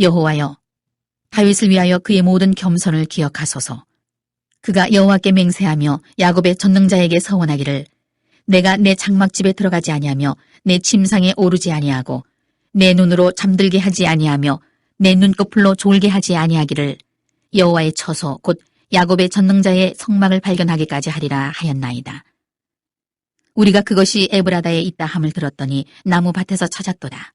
여호와여 다윗을 위하여 그의 모든 겸손을 기억하소서. 그가 여호와께 맹세하며 야곱의 전능자에게 서원하기를 내가 내 장막집에 들어가지 아니하며 내 침상에 오르지 아니하고 내 눈으로 잠들게 하지 아니하며 내 눈꺼풀로 졸게 하지 아니하기를 여호와의 처소 곧 야곱의 전능자의 성막을 발견하기까지 하리라 하였나이다. 우리가 그것이 에브라다에 있다 함을 들었더니 나무 밭에서 찾았도다.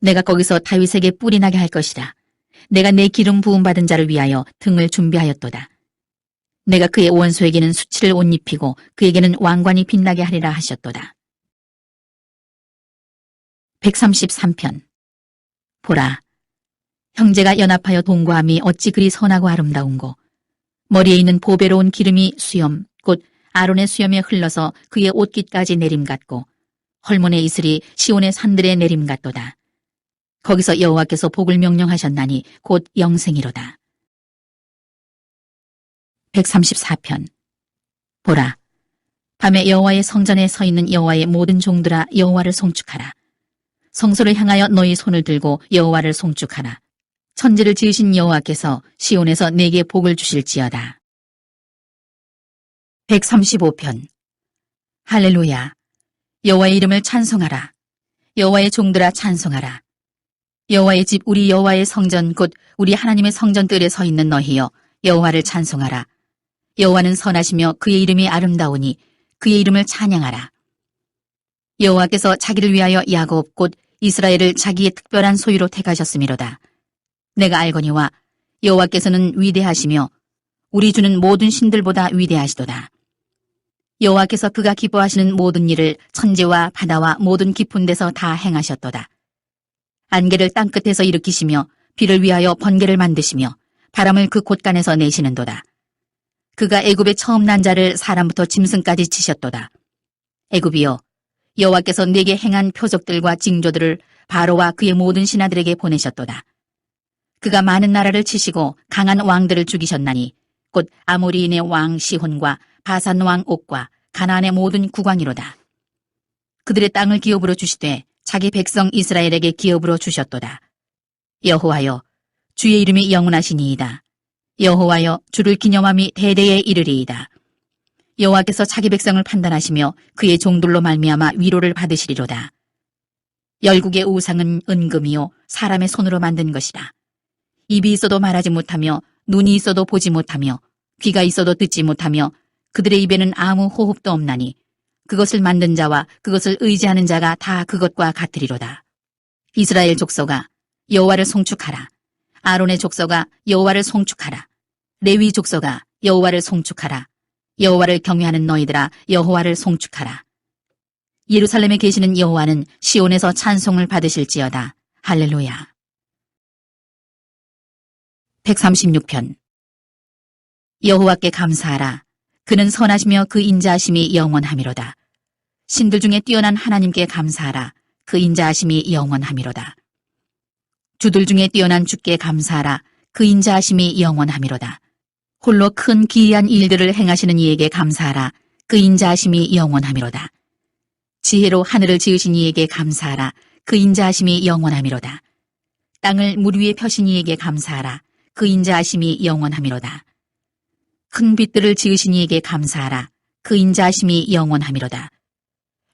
내가 거기서 다윗에게 뿔이 나게 할 것이라. 내가 내 기름 부음 받은 자를 위하여 등을 준비하였도다. 내가 그의 원수에게는 수치를 옷 입히고 그에게는 왕관이 빛나게 하리라 하셨도다. 133편 보라 형제가 연합하여 동거함이 어찌 그리 선하고 아름다운고 머리에 있는 보배로운 기름이 수염 곧 아론의 수염에 흘러서 그의 옷깃까지 내림 같고 헐몬의 이슬이 시온의 산들의 내림 같도다. 거기서 여호와께서 복을 명령하셨나니 곧 영생이로다. 134편 보라 밤에 여호와의 성전에 서 있는 여호와의 모든 종들아 여호와를 송축하라. 성소를 향하여 너희 손을 들고 여호와를 송축하라. 천지를 지으신 여호와께서 시온에서 내게 복을 주실지어다. 135편 할렐루야 여호와의 이름을 찬송하라. 여호와의 종들아 찬송하라. 여호와의 집 우리 여호와의 성전 곧 우리 하나님의 성전들에 서 있는 너희여 여호와를 찬송하라. 여호와는 선하시며 그의 이름이 아름다우니 그의 이름을 찬양하라. 여호와께서 자기를 위하여 야곱 곧 이스라엘을 자기의 특별한 소유로 택하셨음이로다. 내가 알거니와 여호와께서는 위대하시며 우리 주는 모든 신들보다 위대하시도다. 여호와께서 그가 기뻐하시는 모든 일을 천지와 바다와 모든 깊은 데서 다 행하셨도다. 안개를 땅끝에서 일으키시며 비를 위하여 번개를 만드시며 바람을 그 곳간에서 내시는도다. 그가 애굽의 처음 난 자를 사람부터 짐승까지 치셨도다. 애굽이여 여호와께서 내게 행한 표적들과 징조들을 바로와 그의 모든 신하들에게 보내셨도다. 그가 많은 나라를 치시고 강한 왕들을 죽이셨나니 곧 아모리인의 왕 시혼과 바산 왕 옥과 가나안의 모든 국왕이로다. 그들의 땅을 기업으로 주시되 자기 백성 이스라엘에게 기업으로 주셨도다. 여호와여 주의 이름이 영원하시니이다. 여호와여 주를 기념함이 대대에 이르리이다. 여호와께서 자기 백성을 판단하시며 그의 종들로 말미암아 위로를 받으시리로다. 열국의 우상은 은금이요 사람의 손으로 만든 것이다. 입이 있어도 말하지 못하며 눈이 있어도 보지 못하며 귀가 있어도 듣지 못하며 그들의 입에는 아무 호흡도 없나니 그것을 만든 자와 그것을 의지하는 자가 다 그것과 같으리로다. 이스라엘 족속아 여호와를 송축하라. 아론의 족속아 여호와를 송축하라. 레위 족속아 여호와를 송축하라. 여호와를 경외하는 너희들아 여호와를 송축하라. 예루살렘에 계시는 여호와는 시온에서 찬송을 받으실지어다. 할렐루야. 136편 여호와께 감사하라. 그는 선하시며 그 인자하심이 영원함이로다. 신들 중에 뛰어난 하나님께 감사하라. 그 인자하심이 영원함이로다. 주들 중에 뛰어난 주께 감사하라. 그 인자하심이 영원함이로다. 홀로 큰 기이한 일들을 행하시는 이에게 감사하라. 그 인자하심이 영원함이로다. 지혜로 하늘을 지으신 이에게 감사하라. 그 인자하심이 영원함이로다. 땅을 물 위에 펴신 이에게 감사하라. 그 인자하심이 영원함이로다. 큰 빛들을 지으신 이에게 감사하라. 그 인자하심이 영원함이로다.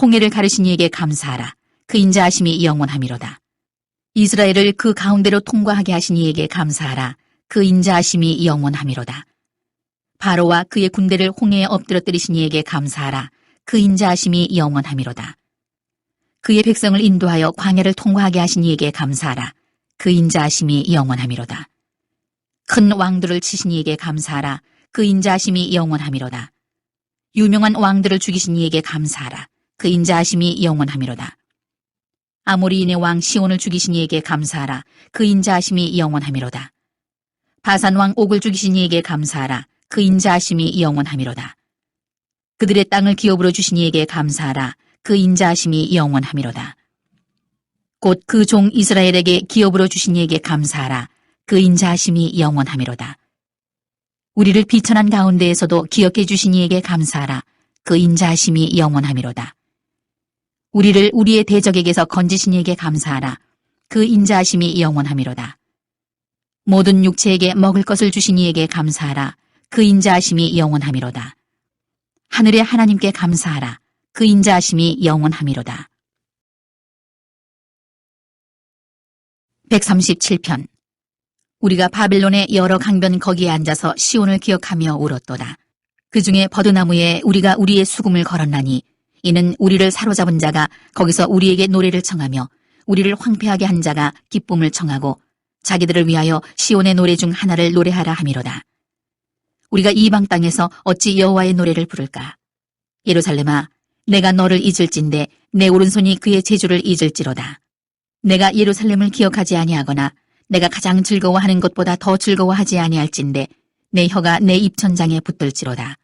홍해를 가르신 이에게 감사하라. 그 인자하심이 영원함이로다. 이스라엘을 그 가운데로 통과하게 하신 이에게 감사하라. 그 인자하심이 영원함이로다. 바로와 그의 군대를 홍해에 엎드러뜨리신 이에게 감사하라. 그 인자하심이 영원함이로다. 그의 백성을 인도하여 광야를 통과하게 하신 이에게 감사하라. 그 인자하심이 영원함이로다. 큰 왕들을 치신 이에게 감사하라. 그 인자하심이 영원함이로다. 유명한 왕들을 죽이신 이에게 감사하라. 그 인자하심이 영원함이로다. 아모리인의 왕 시온을 죽이신 이에게 감사하라. 그 인자하심이 영원함이로다. 바산 왕 옥을 죽이신 이에게 감사하라. 그 인자하심이 영원함이로다. 그들의 땅을 기업으로 주신 이에게 감사하라. 그 인자하심이 영원함이로다. 곧 그 종 이스라엘에게 기업으로 주신 이에게 감사하라. 그 인자하심이 영원함이로다. 우리를 비천한 가운데에서도 기억해 주신 이에게 감사하라. 그 인자하심이 영원함이로다. 우리를 우리의 대적에게서 건지신 이에게 감사하라. 그 인자하심이 영원함이로다. 모든 육체에게 먹을 것을 주신 이에게 감사하라. 그 인자하심이 영원함이로다. 하늘의 하나님께 감사하라. 그 인자하심이 영원함이로다. 137편 우리가 바벨론의 여러 강변 거기에 앉아서 시온을 기억하며 울었도다. 그 중에 버드나무에 우리가 우리의 수금을 걸었나니 이는 우리를 사로잡은 자가 거기서 우리에게 노래를 청하며 우리를 황폐하게 한 자가 기쁨을 청하고 자기들을 위하여 시온의 노래 중 하나를 노래하라 함이로다. 우리가 이방 땅에서 어찌 여호와의 노래를 부를까? 예루살렘아, 내가 너를 잊을진데 내 오른손이 그의 제주를 잊을지로다. 내가 예루살렘을 기억하지 아니하거나 내가 가장 즐거워하는 것보다 더 즐거워하지 아니할진데 내 혀가 내 입천장에 붙들지로다.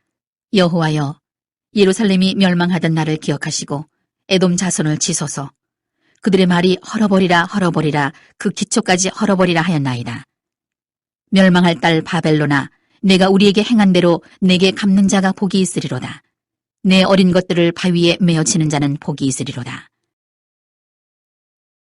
여호와여, 예루살렘이 멸망하던 날을 기억하시고 에돔 자손을 치소서. 그들의 말이 헐어버리라 헐어버리라 그 기초까지 헐어버리라 하였나이다. 멸망할 딸 바벨로나 내가 우리에게 행한 대로 내게 갚는 자가 복이 있으리로다. 내 어린 것들을 바위에 메어치는 자는 복이 있으리로다.